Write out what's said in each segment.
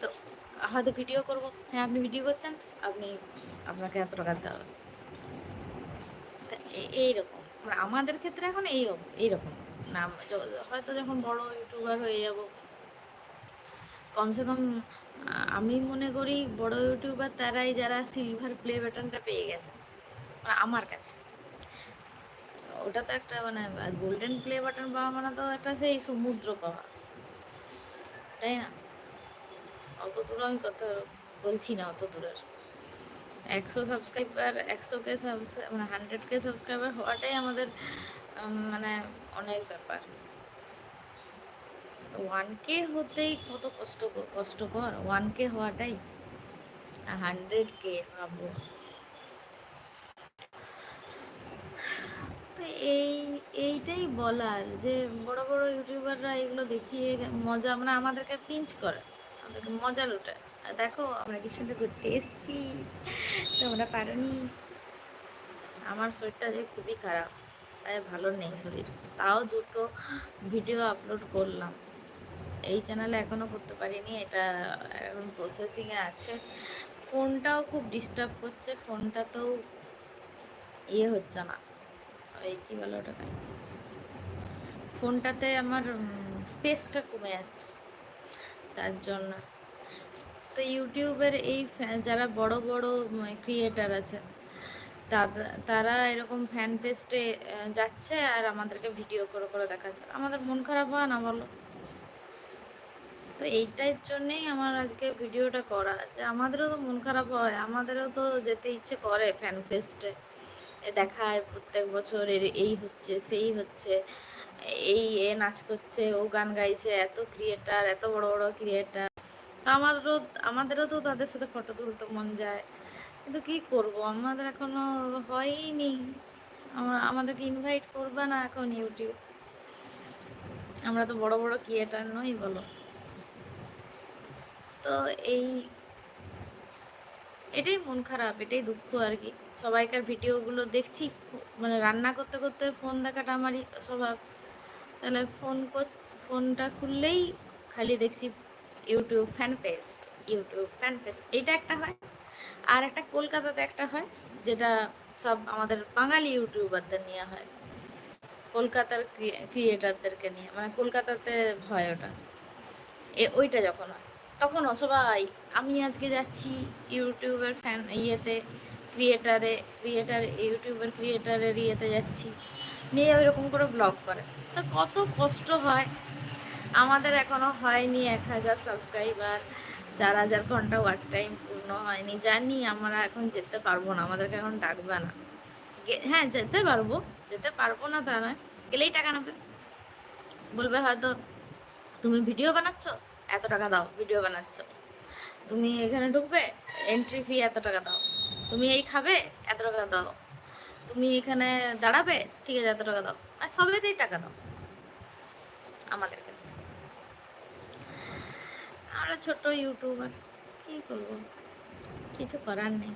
তো হয়তো ভিডিও করব। হ্যাঁ আপনি ভিডিও করছেন? আপনি আপনাকে এত টাকা দিতে হবে। এইরকম। মানে আমাদের ক্ষেত্রে এখন এই এইরকম। না হয়তো যখন বড় ইউটিউবার হয়ে যাব কমসে কম আমি মনে করি বড় ইউটিউবার তারাই যারা সিলভার প্লে বাটনটা পেয়ে গেছে মানে আমার কাছে। ওটা তো একটা মানে গোল্ডেন প্লে বাটন পাওয়া মানে তো একটা সেই সমুদ্র পাওয়া। তাই না? অত দূর আমি কথা বলছি না, অত দূরের একশো সাবস্ক্রাইবার একশো কে মানে হান্ড্রেড কে সাবস্ক্রাইবার হওয়াটাই আমাদের মানে অনেক ব্যাপার। ওয়ান কে হতেই কত কষ্ট কষ্টকর ওয়ান কে হওয়াটাই। হান্ড্রেড কে ভাবো। তো এই, এইটাই বলার যে বড় বড় ইউটিউবাররা এগুলো দেখিয়ে মজা মানে আমাদেরকে পিঞ্চ করে। আমাদেরকে মজা লুটায় আর দেখো, আমরা কি সুন্দর ঘুরতে এসছি তোমরা পারোনি। আমার শরীরটা যে খুবই খারাপ, তাই ভালো নেই শরীর। তাও দুটো ভিডিও আপলোড করলাম। এই চ্যানেলে এখনও করতে পারিনি, এটা এখন প্রসেসিংয়ে আছে। ফোনটাও খুব ডিস্টার্ব করছে, ফোনটাতেও ইয়ে হচ্ছে না। ওই কী বলে ওটাকে? ফোনটাতে আমার স্পেসটা কমে যাচ্ছে। তার জন্য। তো ইউটিউবের এই যারা বড় বড় ক্রিয়েটার আছে তারা এরকম ফ্যান পেস্টে যাচ্ছে আর আমাদেরকে ভিডিও করে করে দেখাচ্ছে। আমাদের মন খারাপ হয় না বলো? তো এইটার জন্যেই আমার আজকে ভিডিওটা করা যে আমাদেরও তো মন খারাপ হয়, আমাদেরও তো যেতে ইচ্ছে করে ফ্যান ফেস্টে দেখায় প্রত্যেক বছর এই হচ্ছে, সেই হচ্ছে। এই এ নাচ করছে, ও গান গাইছে, এত ক্রিয়েটার এত বড় বড় ক্রিয়েটার আমাদেরও আমাদেরও তো তাদের সাথে ফটো তুলতে মন যায়। কিন্তু কি করব? আমাদের এখনও হয়নি আমাদেরকে ইনভাইট করবে না এখন ইউটিউব আমরা তো বড় বড় ক্রিয়েটার নই বলো। তো এই, এটাই মন খারাপ, এটাই দুঃখ আর কি। সবাইকার ভিডিওগুলো দেখছি মানে রান্না করতে করতে ফোন দেখাটা আমারই স্বভাব। তাহলে ফোন ফোনটা খুললেই খালি দেখছি YouTube fan paste YouTube fan paste এইটা একটা হয়। আর একটা কলকাতাতে একটা হয়, যেটা সব আমাদের বাঙালি ইউটিউবারদের নিয়ে হয়। কলকাতার ক্রিয়েটারদেরকে নিয়ে মানে কলকাতাতে হয় ওটা। এ, ওইটা যখন হয় তখনও সবাই, আমি আজকে যাচ্ছি ইউটিউবের ফ্যান ইয়েতে ক্রিয়েটারে ক্রিয়েটার ইউটিউবের ক্রিয়েটারের ইয়েতে যাচ্ছি। নিয়ে ওইরকম করে ব্লগ করে। তো কত কষ্ট হয়। আমাদের এখনও হয়নি এক হাজার সাবস্ক্রাইবার চার হাজার ঘণ্টা ওয়াচ টাইম পূর্ণ হয়নি। জানি আমরা এখন যেতে পারব না। আমাদেরকে এখন ডাকবে না। হ্যাঁ যেতে পারব। যেতে পারব না তা নয়। গেলেই টাকা নেবে। বলবে হয়তো, তুমি ভিডিও বানাচ্ছ? এত টাকা দাও ভিডিও বানাচ্ছ। তুমি এখানে ঢুকবে এন্ট্রি ফি এত টাকা দাও। তুমি এই খাবে, এত টাকা দাও। তুমি এখানে দাঁড়াবে? ঠিক আছে, এত টাকা দাও। আর সবেতেই টাকা দাও। আমাদের আমরা ছোট ইউটিউবার, কি করব? কিছু করার নেই।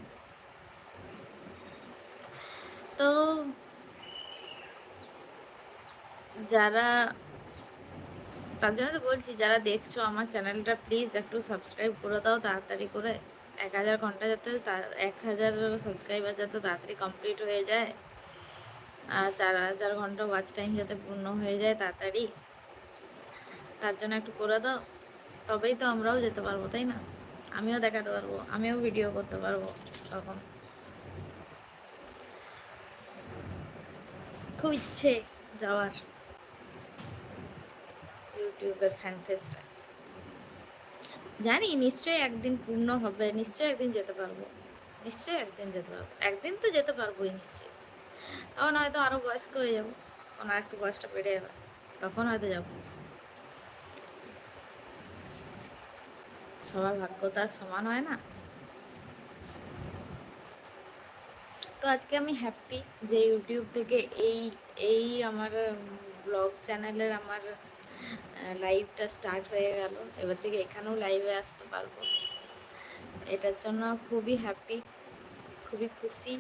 তো, যারা, তার জন্য তো বলছি, যারা দেখছ আমার চ্যানেলটা প্লিজ একটু সাবস্ক্রাইব করে দাও, তাড়াতাড়ি করে। এক হাজার ঘণ্টা যাতে এক হাজার সাবস্ক্রাইবার যাতে তাড়াতাড়ি কমপ্লিট হয়ে যায়। আর চার হাজার ঘণ্টা ওয়াচ টাইম যাতে পূর্ণ হয়ে যায় তাড়াতাড়ি। তার জন্য একটু করে দাও, তবেই তো আমরাও যেতে পারব, তাই না? আমিও দেখাতে পারব, আমিও ভিডিও করতে পারব তখন। খুব ইচ্ছে যাওয়ার। ইউটিউবের ফ্যান ফেস্ট জানি, নিশ্চয়ই একদিন পূর্ণ হবে, নিশ্চয়ই একদিন যেতে পারব। নিশ্চয়ই একদিন যেতে পারব। একদিন তো যেতে পারবোই নিশ্চয়ই। তখন হয়তো আরও বয়স্ক হয়ে যাব। তখন আর একটু বয়সটা বেড়ে যাবে। তখন হয়তো যাব। সবার ভাগ্য তো আর সমান হয় না। তো আজকে আমি হ্যাপি যে ইউটিউব থেকে এই এই আমার ব্লগ চ্যানেলের আমার লাইভটা স্টার্ট হয়ে গেল। এবার থেকে এখানেও লাইভে আসতে পারব। এটার জন্য খুবই হ্যাপি খুবই খুশি।